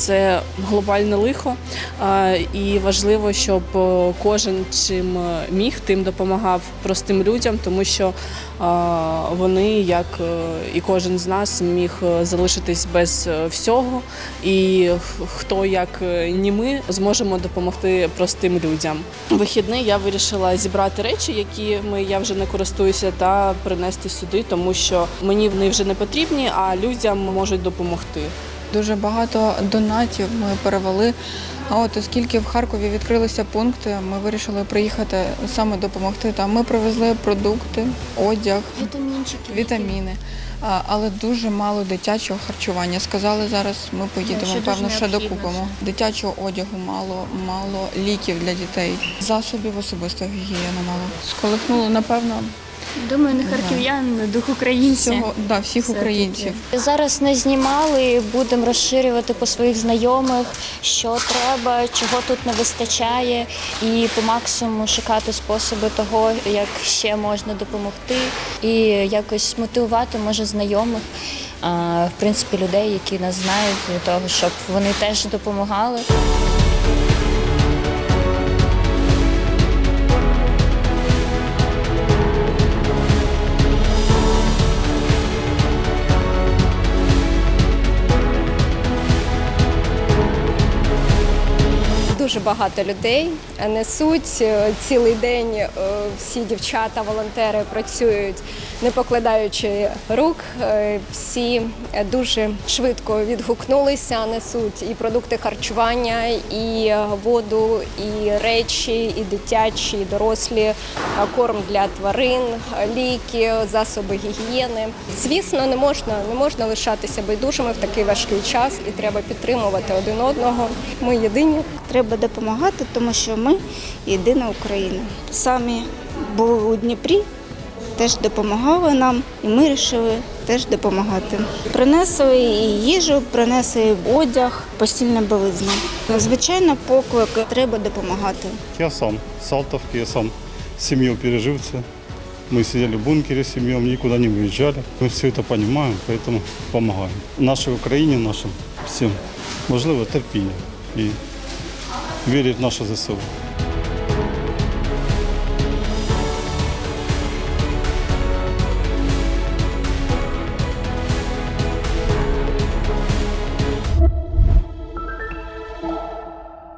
це глобальне лихо, і важливо, щоб е, кожен чим е, міг, тим допомагав простим людям, тому що вони, як е, і кожен з нас, міг залишитись без всього. І хто, як ні ми, зможемо допомогти простим людям. Вихідний я вирішила зібрати речі, якими я вже не користуюся, та принести сюди, тому що мені вони вже не потрібні, а людям можуть допомогти. Дуже багато донатів ми перевели. А от оскільки в Харкові відкрилися пункти, ми вирішили приїхати саме допомогти. Там ми привезли продукти, одяг, Вітамінчики. вітаміни. А, Але дуже мало дитячого харчування. Сказали, зараз ми поїдемо, дуже певно, ще докупимо. Дитячого одягу мало, мало ліків для дітей, засобів особистої гігієни мало. Сколихнуло, напевно, Думаю, не харків'ян, не дух українця. всього да, всіх українців. Зараз не знімали, будемо розширювати по своїх знайомих, що треба, чого тут не вистачає, і по максимуму шукати способи того, як ще можна допомогти, і якось мотивувати, може, знайомих, а, в принципі, людей, які нас знають, для того, щоб вони теж допомагали. Дуже багато людей несуть е, цілий день. е, Всі дівчата, волонтери працюють, не покладаючи рук. Е, Всі дуже швидко відгукнулися, несуть і продукти харчування, і воду, і речі, і дитячі, і дорослі, корм для тварин, ліки, засоби гігієни. Звісно, не можна, не можна лишатися байдужими в такий важкий час, і треба підтримувати один одного. Ми єдині. Треба допомагати, тому що ми єдина Україна. Самі були у Дніпрі, теж допомагали нам, і ми вирішили теж допомагати. Принесли і їжу, принесли і одяг, постільне білизна. Звичайно, поклик треба допомагати. Я сам с Салтовки, я сам семью пережив це. Мы сидели в бункере с семьей, никуда не выезжали. Мы все это понимаем, поэтому помогаем. Нашей Україні, нашим всім важливо терпіння і вірять в наше ЗСУ.